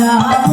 Ram